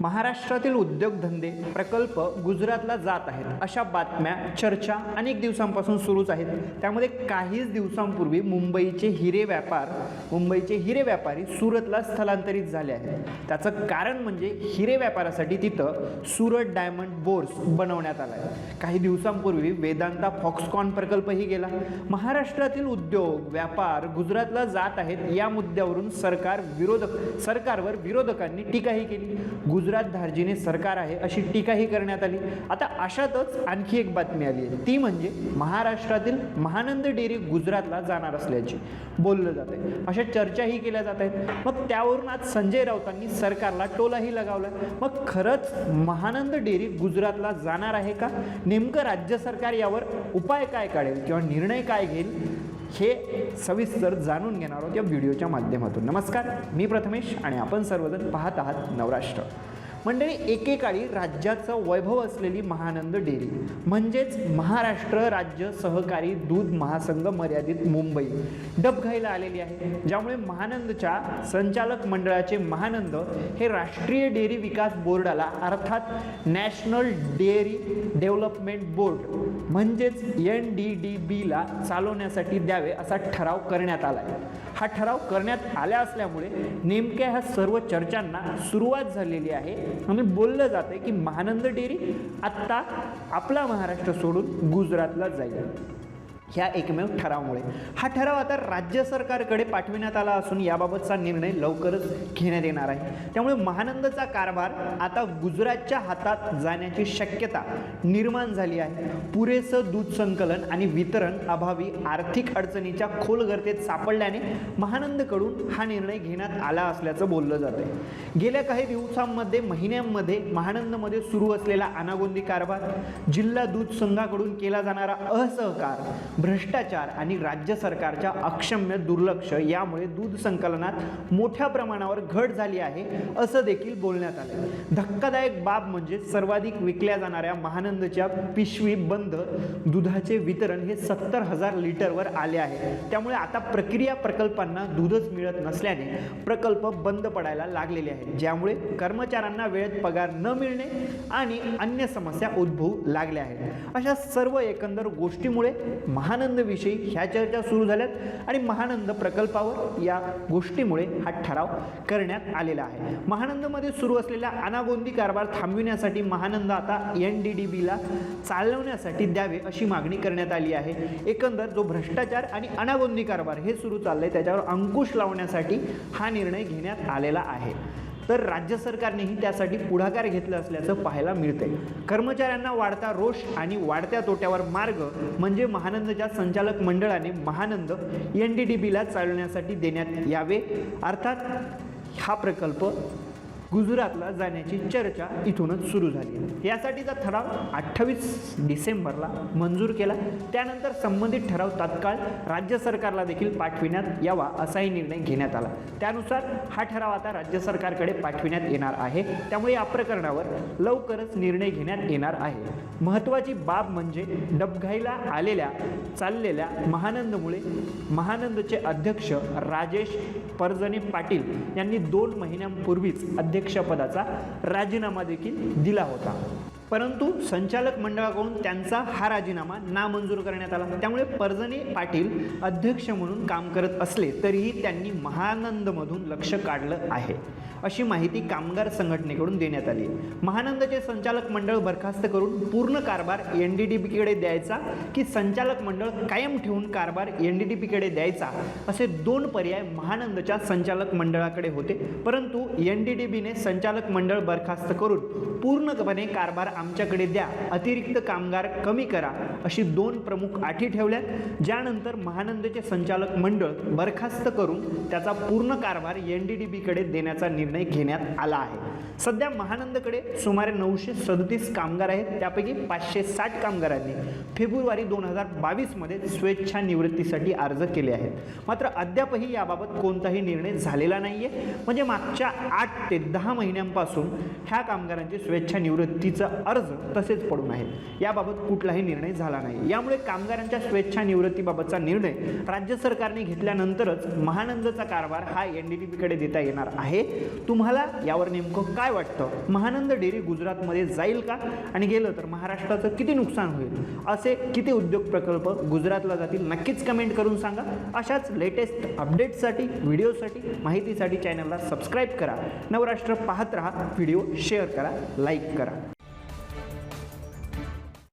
महाराष्ट्रातील उद्योगधंदे प्रकल्प गुजरातला जात आहेत. अशा बातम्या चर्चा अनेक दिवसांपासून सुरूच आहेत. त्यामध्ये काहीच दिवसांपूर्वी मुंबईचे हिरे व्यापार मुंबईचे हिरे व्यापारी सुरतला स्थलांतरित झाले आहेत. त्याचं कारण म्हणजे हिरे व्यापारासाठी तिथं सुरत डायमंड बोर्स बनवण्यात आला आहे काही दिवसांपूर्वी वेदांता फॉक्सकॉन प्रकल्पही गेला. महाराष्ट्रातील उद्योग व्यापार गुजरातला जात आहेत या मुद्द्यावरून सरकार विरोधक सरकारवर विरोधकांनी टीकाही केली. गुजरात धार्जीने सरकार आहे अशी टीकाही करण्यात आली. आता अशातच आणखी एक बातमी आली आहे. ती म्हणजे महाराष्ट्रातील महानंद डेअरी गुजरातला जाणार असल्याची बोललं जात आहे अशा चर्चाही केल्या जात आहेत. मग त्यावरून आज संजय राऊतांनी सरकारला टोलाही लगावला मग खरंच महानंद डेअरी गुजरातला जाणार आहे का? नेमकं राज्य सरकार यावर उपाय काय काढेल किंवा निर्णय काय घेईल हे सविस्तर जाणून घेणार आहोत या व्हिडिओच्या माध्यमातून. नमस्कार मी प्रथमेश आणि आपण सर्वजण पाहत आहात नवराष्ट्र. मंडळी एकेकाळी राज्याचं वैभव असलेली महानंद डेअरी म्हणजेच महाराष्ट्र राज्य सहकारी दूध महासंघ मर्यादित मुंबई डबघाईला आलेली आहे. ज्यामुळे महानंदच्या संचालक मंडळाचे महानंद हे राष्ट्रीय डेअरी विकास बोर्डाला अर्थात नॅशनल डेअरी डेव्हलपमेंट बोर्ड म्हणजेच एन डी डी बीला चालवण्यासाठी द्यावे असा ठराव करण्यात आला आहे हा ठराव करण्यात आल्या असल्यामुळे नेमक्या ह्या सर्व चर्चांना सुरुवात झालेली आहे. आणि बोललं जातं आहे की महानंद डेअरी आत्ता आपला महाराष्ट्र सोडून गुजरातला जाईल. ह्या एकमेव ठरावामुळे. हा ठराव आता राज्य सरकारकडे पाठविण्यात आला असून याबाबतचा निर्णय लवकरच घेण्यात येणार आहे. त्यामुळे महानंदचा कारभार आता गुजरातच्या हातात जाण्याची शक्यता निर्माण झाली आहे. पुरेसं दूध संकलन आणि वितरण अभावी आर्थिक अडचणीच्या खोल गर्तेत सापडल्याने महानंदकडून हा निर्णय घेण्यात आला असल्याचं बोललं जातं आहे गेल्या काही दिवसांमध्ये महिन्यांमध्ये महानंदमध्ये सुरू असलेला अनागोंदी कारभार जिल्हा दूध संघाकडून केला जाणारा असहकार भ्रष्टाचार आणि राज्य सरकारच्या अक्षम्य दुर्लक्ष यामुळे दूध संकलनात मोठ्या प्रमाणावर घट झाली आहे असं देखील बोलण्यात आलं. धक्कादायक बाब म्हणजे सर्वाधिक विकल्या जाणाऱ्या महानंदच्या पिशवी बंद दुधाचे वितरण हे सत्तर हजार लिटरवर आले आहे. त्यामुळे आता प्रक्रिया प्रकल्पांना दूधच मिळत नसल्याने प्रकल्प बंद पडायला लागलेले आहेत. ज्यामुळे कर्मचाऱ्यांना वेळेत पगार न मिळणे आणि अन्य समस्या उद्भवू लागल्या आहेत. अशा सर्व एकंदर गोष्टीमुळे महा महानंदविषयी ह्या चर्चा सुरू झाल्यात आणि महानंद प्रकल्पावर या गोष्टीमुळे हा ठराव करण्यात आलेला आहे. महानंदमध्ये सुरू असलेला अनागोंदी कारभार थांबविण्यासाठी महानंद आता एन डी डी बीला चालवण्यासाठी द्यावे अशी मागणी करण्यात आली आहे. एकंदर जो भ्रष्टाचार आणि अनागोंदी कारभार हे सुरू चाललंय त्याच्यावर अंकुश लावण्यासाठी हा निर्णय घेण्यात आलेला आहे. तर राज्य सरकारनेही त्यासाठी पुढाकार घेतला असल्याचं पाहायला मिळतंय. कर्मचाऱ्यांना वाढता रोष आणि वाढत्या तोट्यावर मार्ग म्हणजे महानंदच्या संचालक मंडळाने महानंद एन डी डी बीला चालवण्यासाठी देण्यात यावे. अर्थात हा प्रकल्प गुजरातला जाण्याची चर्चा इथूनच सुरू झाली. यासाठीचा ठराव अठ्ठावीस डिसेंबरला मंजूर केला. त्यानंतर संबंधित ठराव तात्काळ राज्य सरकारला देखील पाठविण्यात यावा असाही निर्णय घेण्यात आला. त्यानुसार हा ठराव आता राज्य सरकारकडे पाठविण्यात येणार आहे. त्यामुळे या प्रकरणावर लवकरच निर्णय घेण्यात येणार आहे. महत्त्वाची बाब म्हणजे डबघाईला आलेल्या चाललेल्या महानंदमुळे महानंदचे अध्यक्ष राजेश परजणे पाटील यांनी दोन महिन्यांपूर्वीच अध्यक्षपदाचा राजीनामा देखील दिला होता. परंतु संचालक मंडळाकडून त्यांचा हा राजीनामा नामंजूर करण्यात आला. त्यामुळे पर्जने पाटील अध्यक्ष म्हणून काम करत असले तरीही त्यांनी महानंदमधून लक्ष काढलं आहे. अशी माहिती कामगार संघटनेकडून देण्यात आली. महानंदचे संचालक मंडळ बरखास्त करून पूर्ण कारभार एन डी डी बीकडे द्यायचा की संचालक मंडळ कायम ठेवून कारभार एन डी डी पीकडे द्यायचा? असे दोन पर्याय महानंदच्या संचालक मंडळाकडे होते. परंतु एन डी डी बीने संचालक मंडळ बरखास्त करून पूर्णपणे कारभार आमच्याकडे द्या. अतिरिक्त कामगार कमी करा अशी दोन प्रमुख आठी ठेवल्या ज्यानंतर महानंदचे संचालक मंडळ बरखास्त करून त्याचा पूर्ण कारभार एन डी डी बीकडे देण्याचा निर्णय निर्णय घेण्यात आला आहे. सध्या महानंदकडे सुमारे नऊशे सदतीस कामगार आहेत. त्यापैकी पाचशे साठ कामगारांनी फेब्रुवारी दोन हजार बावीसमध्ये स्वेच्छा निवृत्तीसाठी अर्ज केले आहेत. मात्र अद्यापही याबाबत कोणताही निर्णय झालेला नाही आहे म्हणजे मागच्या आठ ते दहा महिन्यांपासून ह्या कामगारांची स्वेच्छा निवृत्तीचा अर्ज तसेच पडून आहेत. याबाबत कुठलाही निर्णय झाला नाही. यामुळे कामगारांच्या स्वेच्छा निवृत्तीबाबतचा निर्णय राज्य सरकारने घेतल्यानंतरच महानंदचा कारभार हा एन डी डी पीकडे देता येणार आहे. तुम्हाला यावर नेमकं काय वाटतं? महानंद डेअरी गुजरातमध्ये जाईल का? आणि गेलं तर महाराष्ट्राचं किती नुकसान होईल? असे किती उद्योग प्रकल्प गुजरातला जातील? नक्कीच कमेंट करून सांगा. अशाच लेटेस्ट अपडेट्ससाठी व्हिडिओसाठी माहितीसाठी चॅनलला सबस्क्राईब करा. नवराष्ट्र पाहत राहा व्हिडिओ शेअर करा लाईक करा.